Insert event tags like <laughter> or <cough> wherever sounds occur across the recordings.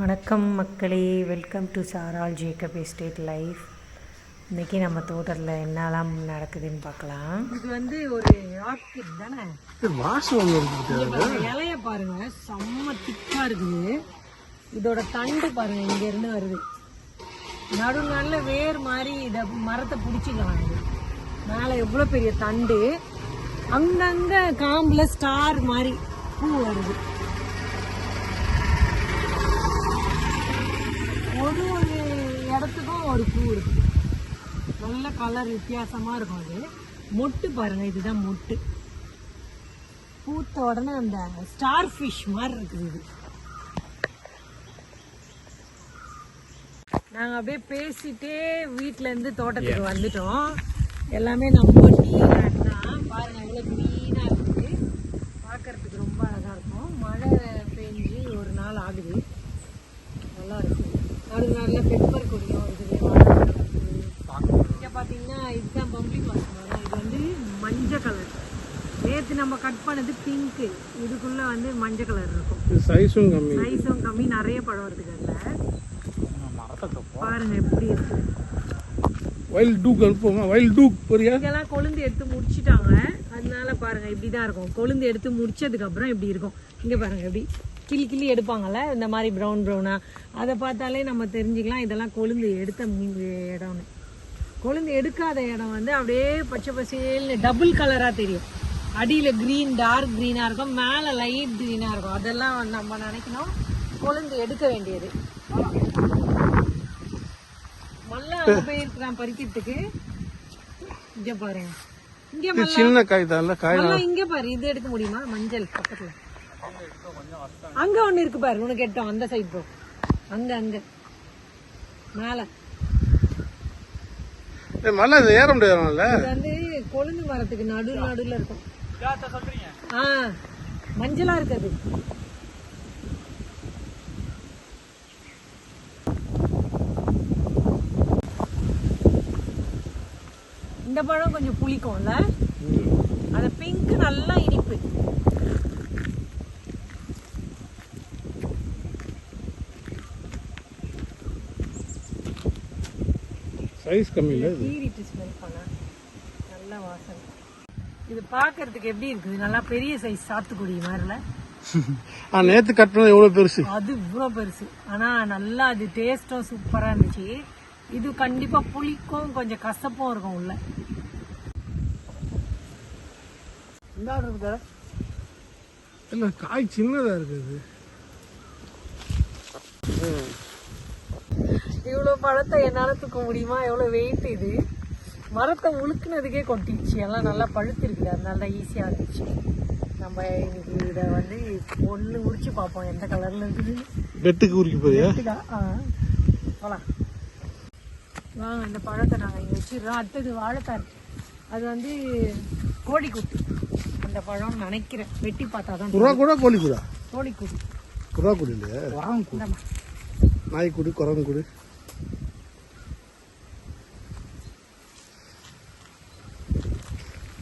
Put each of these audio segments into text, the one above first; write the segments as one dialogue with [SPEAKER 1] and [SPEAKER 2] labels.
[SPEAKER 1] வணக்கம் மக்களே. Welcome to சாரால் ஜேக்கப் எஸ்டேட் லைஃப் இன்றைக்கி நம்ம தோட்டத்தில் என்னெல்லாம் நடக்குதுன்னு பார்க்கலாம்.
[SPEAKER 2] இது வந்து ஒரு ஆர்கிட் தானே?
[SPEAKER 3] வாசம்
[SPEAKER 2] இலைய பாருங்க. செம்ம திக்கா இருக்குது. இதோட தண்டு பாருங்க இங்க இருந்து வருது. நடு நல்ல வேர் மாதிரி இத மரத்தை பிடிச்சிக்கலாம் இது. மேல எவ்வளவு பெரிய தண்டு. அங்கங்க காம்புல ஸ்டார் மாதிரி பூ வருது. ஒரு ஒரு இடத்துக்கும் ஒரு பூ இருக்குது நல்ல கலர் வித்தியாசமா இருக்கும் அது. மொட்டு பாருங்க இதுதான் மொட்டு. பூத்த உடனே அந்த ஸ்டார் ஃபிஷ் மாதிரி இருக்குது இது. நாங்க அப்படியே பேசிட்டே வீட்ல இருந்து தோட்டத்துக்கு வந்துட்டோம். எல்லாமே நம்ம டீ தான் பாருங்க எவ்வளவு க்ரீனா இருக்குது. பார்க்கறதுக்கு ரொம்ப அழகா இருக்கும். மழை பெஞ்சு ஒரு நாள் ஆகுது. நடு நல்ல பெப்பர் கொடியும் இருக்குது இங்க பாத்தீங்கன்னா இதுதான் வாசம் மரம் இது வந்து மஞ்சள் கலர் நேற்று நம்ம கட் பண்ணது பிங்க்கு இதுக்குள்ள வந்து மஞ்சள் கலர் இருக்கும்.
[SPEAKER 3] இது சைஸும் கம்மி.
[SPEAKER 2] சைஸும் கம்மி. நிறைய பழம் இருக்குது அதில். பாருங்க எப்படி இருக்கு.
[SPEAKER 3] வைல்ட் டூக் அனுப்புவோமா? வைல்ட் டூக் போறியா?
[SPEAKER 2] இங்கெல்லாம் கொழுந்து எடுத்து முடிச்சிட்டாங்க. அதனால பாருங்க இப்படி தான் இருக்கும். கொழுந்து எடுத்து முடிச்சதுக்கு அப்புறம் இப்படி இருக்கும். இங்க பாருங்க எப்படி. கிளி கிளி எடுப்பாங்கல்ல? இந்த மாதிரி ப்ரௌன் ப்ரௌனா அதை பார்த்தாலே நம்ம தெரிஞ்சுக்கலாம். இதெல்லாம் கொழுந்து எடுத்த மீ- இடம்னு. கொழுந்து எடுக்காத இடம் வந்து அப்படியே பச்சை பசேல்னு டபுள் கலரா தெரியும். அடியில கிரீன் டார்க் கிரீனா இருக்கும். மேல லைட் கிரீனா இருக்கும். அதெல்லாம் நம்ம நினைக்கணும். கொழுந்து எடுக்க வேண்டியது. மல்லா போயிருக்கிறான் பறிக்கிறதுக்கு இங்க பாருங்க. இங்க
[SPEAKER 3] சின்ன காய் தான் காய்
[SPEAKER 2] மல்லா இங்க பாரு. இது எடுக்க முடியுமா? மஞ்சள் பக்கத்துல. அங்க ஒண்ணு இருக்கு பாரு உனக்கு எட்டும். அந்த சைடு போ. அங்க அங்க. மேல.
[SPEAKER 3] இது ஏற முடியாதுல்ல
[SPEAKER 2] இது வந்து கொழுந்து மரத்துக்கு நடு நடுல இருக்கும். ஆ மஞ்சளா இருக்குது. இந்த பழம் கொஞ்சம் புளிக்கும்ல? அது பிங்க் நல்லா இனிப்பு
[SPEAKER 3] சைஸ் கம்மி இல்லை இது.
[SPEAKER 2] கீரிட்டு ஸ்மெல் பண்ண நல்ல வாசனை. இது பார்க்கிறதுக்கு எப்படி இருக்குது? நல்லா பெரிய சைஸ் சாத்துக்குடி மாதிரில. <laughs>
[SPEAKER 3] ஆ நேத்து கட் பண்ணது எவ்வளவு பெருசு?
[SPEAKER 2] அது இவ்வளோ பெருசு. ஆனா நல்லா அது டேஸ்டும் சூப்பரா இருந்துச்சு. இது கண்டிப்பா புளிக்கும் கொஞ்சம் கசப்பும் இருக்கும் உள்ள.
[SPEAKER 3] இல்ல காய் சின்னதா இருக்குது
[SPEAKER 2] பழத்தை என்னால தூக்க முடியுமா? எவ்வளோ வெயிட் இது? மரத்தை உழுக்குனதுக்கே கொட்டிடுச்சு. எல்லாம் நல்லா பழுத்து இருக்குது அதனால தான் ஈஸியாக இருந்துச்சு. நம்ம இன்னைக்கு இதை வந்து ஒன்று உரிச்சு பார்ப்போம். எந்த கலரில் இருக்குது?
[SPEAKER 3] வெட்டுக்கு உரிக்க போறியா?
[SPEAKER 2] போலாம். வாங்க இந்த பழத்தை நாங்கள் இங்கே வச்சிடுறோம். அடுத்தது வாழைத்தார் அது வந்து கோழிக்குட்டி அந்த பழம் நினைக்கிறேன். வெட்டி பார்த்தா தான்
[SPEAKER 3] புறா கூட கோழி கூட
[SPEAKER 2] கோழிக்குட்டி
[SPEAKER 3] புறா குடி இல்லையா. நாய்க்குடி குரங்குடி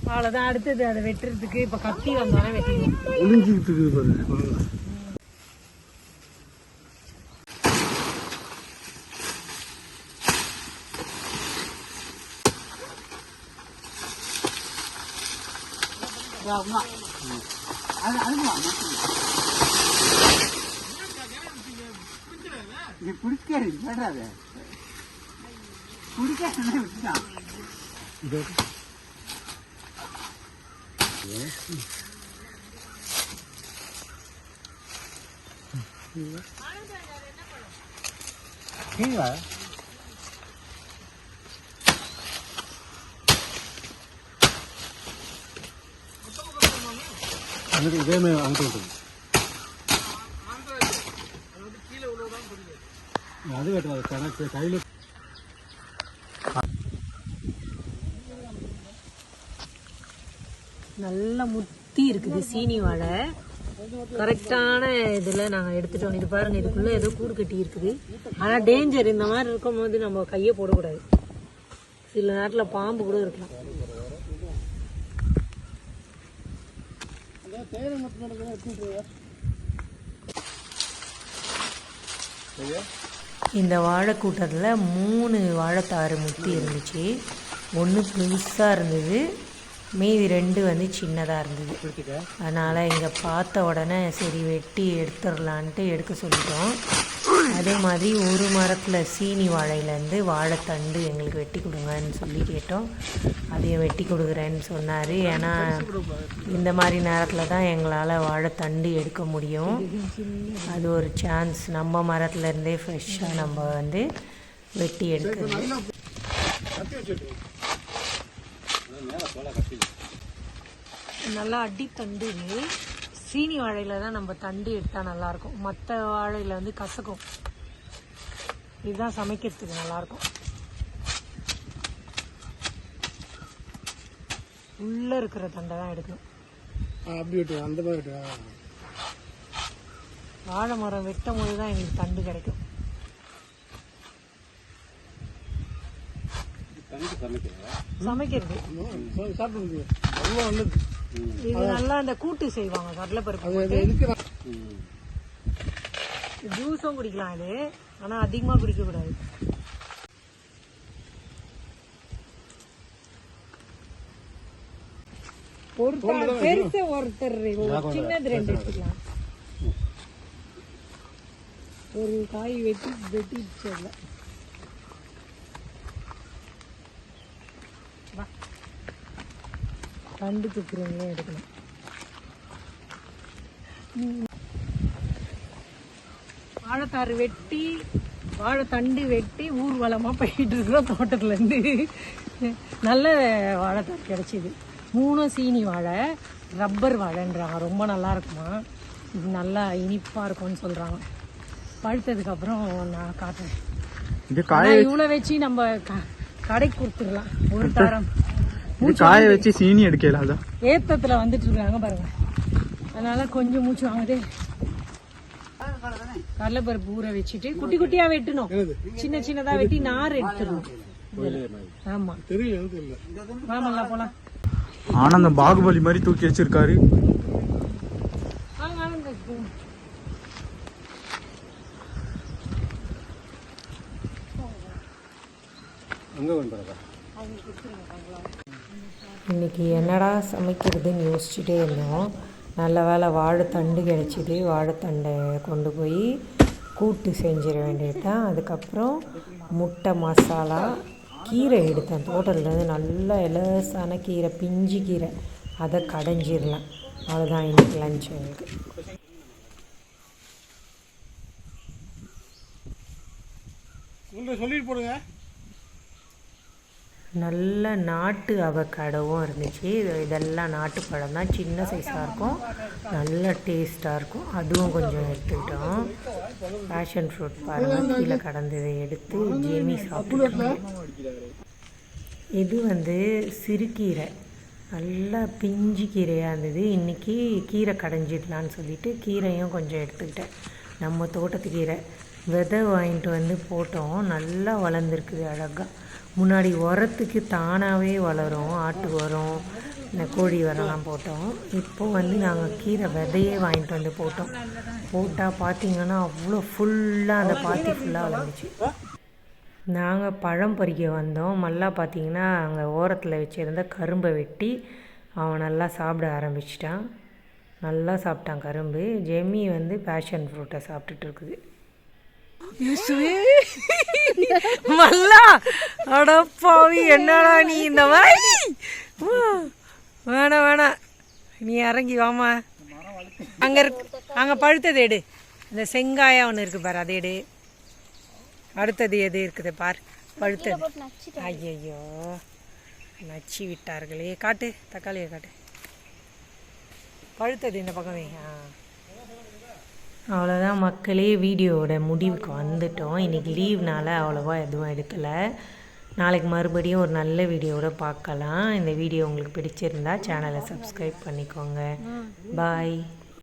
[SPEAKER 2] அவ்வளோதான் அடுத்தது அதை வெட்டுறதுக்கு இப்போ கத்தி வந்தோடனே வெட்டிடுவோம்
[SPEAKER 3] ஒளிஞ்சுக்கிட்டு இருக்குது பாரு கீழே అందుకే ఇదే మేము అనుకుంటుంది అది కట్టాలి కనెక్ట్ కైలో
[SPEAKER 2] நல்லா முத்தி இருக்குது சீனி வாழை கரெக்டான இதில் நாங்கள் எடுத்துட்டோம். இது பாருங்க இதுக்குள்ளே ஏதோ கூடு கட்டி இருக்குது. ஆனால் டேஞ்சர் இந்த மாதிரி இருக்கும் போது நம்ம கையை போடக்கூடாது. சில நேரத்தில் பாம்பு கூட இருக்கலாம்.
[SPEAKER 1] இந்த வாழைக்கூட்டத்தில் மூணு வாழைத்தாறு முத்தி இருந்துச்சு. ஒன்று புதுசாக இருந்தது. மீதி ரெண்டு வந்து சின்னதாக இருந்தது. அதனால் இங்கே பார்த்த உடனே சரி வெட்டி எடுத்துடலான்ட்டு எடுக்க சொல்லிட்டோம். அதே மாதிரி ஒரு மரத்தில் சீனி வாழையிலேருந்து வாழைத்தண்டு எங்களுக்கு வெட்டி கொடுங்கன்னு சொல்லி கேட்டோம். அதையும் வெட்டி கொடுக்குறேன்னு சொன்னார். ஏன்னா இந்த மாதிரி நேரத்தில் தான் எங்களால் வாழைத்தண்டு எடுக்க முடியும். அது ஒரு சான்ஸ் நம்ம மரத்துலேருந்தே ஃப்ரெஷ்ஷாக நம்ம வந்து வெட்டி எடுக்கிறது
[SPEAKER 2] நல்லா அடி தண்டு இது. சீனி வாழையில தான் நம்ம தண்டு எடுத்தா நல்லா இருக்கும் மற்ற வாழையில வந்து கசக்கும். இதுதான் சமைக்கிறதுக்கு நல்லா இருக்கும் உள்ள இருக்கிற தண்டை தான் எடுக்கணும்.
[SPEAKER 3] அப்படி விட்டு அந்த மாதிரி.
[SPEAKER 2] வாழை மரம் வெட்டும் போது தான் எங்களுக்கு தண்டு கிடைக்கும். சமைக்கிறது.
[SPEAKER 3] சாப்பிட முடியும் நல்லது
[SPEAKER 2] இது நல்லா இந்த கூட்டு செய்வாங்க கடலைப்பருப்பு ஜூஸும் குடிக்கலாம் இது ஆனா அதிகமா குடிக்க கூடாது ஒருத்தர் பெருசு ஒருத்தர் ஒரு சின்னது ரெண்டு எடுத்துக்கலாம் ஒரு காய் வெட்டி வெட்டி சொல்ல தண்டு துப்புறவங்களே எடுக்கணும். வாழைத்தாறு வெட்டி வாழைத்தண்டு வெட்டி ஊர்வலமாக போயிட்டு இருக்கிறோம் தோட்டத்துலேருந்து நல்ல வாழைத்தாறு கிடச்சிது. மூணும் சீனி வாழை ரப்பர் வாழைன்றாங்க. ரொம்ப நல்லா இருக்குமா? இது நல்லா இனிப்பாக இருக்கும்னு சொல்கிறாங்க பழுத்ததுக்கப்புறம் நான் காட்டுறேன். இவ்வளோ வச்சு நம்ம க- கடைக்கு கொடுத்துடலாம். ஒரு தரம்.
[SPEAKER 4] காய வச்சு சீனி எடுக்கலாம் அதான்.
[SPEAKER 2] ஏத்தத்துல வந்துட்டு இருக்காங்க பாருங்க. அதனால கொஞ்சம் மூச்சு வாங்குது. கடலைப்பருப்பு ஊற வச்சுட்டு குட்டி குட்டியா வெட்டணும். சின்ன சின்னதா வெட்டி நார் எடுத்துடணும். ஆமா. வாமல்ல போலாம்.
[SPEAKER 4] ஆனந்தம் பாகுபலி மாதிரி தூக்கி வச்சிருக்காரு.
[SPEAKER 2] வாங்க, போ.
[SPEAKER 1] இன்றைக்கி என்னடா சமைக்கிறதுன்னு யோசிச்சுட்டே இருந்தோம். நல்ல வேளை வாழைத்தண்டு கிடச்சிது. வாழைத்தண்டை கொண்டு போய் கூட்டு செஞ்சிட வேண்டியது தான். அதுக்கப்புறம் முட்டை மசாலா கீரை எடுத்தேன். தோட்டத்துலேருந்து நல்ல இலசான கீரை பிஞ்சு கீரை. அதை கடைஞ்சிடலாம். அவ்வளோதான் இன்றைக்கி லஞ்ச் எங்களுக்கு.
[SPEAKER 3] சொல்லிட்டு போடுங்க.
[SPEAKER 1] நல்ல நாட்டு அவக்காடோவும் இருந்துச்சு. இது- இதெல்லாம் நாட்டு பழம் தான். சின்ன சைஸாக இருக்கும். நல்ல டேஸ்ட்டாக இருக்கும். அதுவும் கொஞ்சம் எடுத்துக்கிட்டோம். பேஷன் ஃப்ரூட் பாருங்கள் கீழே கடந்ததை எடுத்து ஜெமி சாப்பிட்டுருக்கோம் இது வந்து சிறுகீரை. நல்லா பிஞ்சு கீரையாக இருந்தது. இன்றைக்கி கீரை கடைஞ்சிடலான்னு சொல்லிட்டு கீரையும் கொஞ்சம் எடுத்துக்கிட்டேன். நம்ம தோட்டத்து கீரை. விதை வாங்கிட்டு வந்து போட்டோம். நல்லா வளர்ந்துருக்குது அழகாக முன்னாடி உரத்துக்கு தானாகவே வளரும். ஆட்டு உரம் இந்த கோழி உரம்லாம் போட்டோம். இப்போ வந்து நாங்கள் கீரை விதையே வாங்கிட்டு வந்து போட்டோம். போட்டால் பார்த்திங்கன்னா அவ்வளோ ஃபுல்லாக அந்த பாத்தி ஃபுல்லாக வளர்ந்துச்சு. நாங்கள் பழம் பறிக்க வந்தோம். மல்லா பார்த்தீங்கன்னா அங்கே ஓரத்தில் வச்சுருந்த கரும்பை வெட்டி அவன் நல்லா சாப்பிட ஆரம்பிச்சிட்டான். நல்லா சாப்பிட்டான் கரும்பு. ஜெமி வந்து பேஷன் ஃப்ரூட்டை சாப்பிட்டுட்டு இருக்குது. மல்லா. அடப்பாவி என்னடா நீ இந்த மாதிரி. வேணாம் வேணாம். நீ இறங்கி வாமா அங்கே இருக்கு. அங்கே பழுத்தது எடு. இந்த செங்காயா ஒன்று இருக்கு பாரு அதை எடு. அடுத்தது எது இருக்குது பார்? பழுத்தது. ஐயையோ. நச்சு விட்டார்களே. காட்டு தக்காளியை காட்டு. பழுத்தது இந்த பக்கமே. ஆ. அவ்வளோதான் மக்களே வீடியோவோட முடிவுக்கு வந்துட்டோம். இன்றைக்கி லீவ்னால அவ்வளோவா எதுவும் எடுக்கலை. நாளைக்கு மறுபடியும் ஒரு நல்ல வீடியோவோட பார்க்கலாம். இந்த வீடியோ உங்களுக்கு பிடிச்சிருந்தா சேனலை சப்ஸ்கிரைப் பண்ணிக்கோங்க. பாய்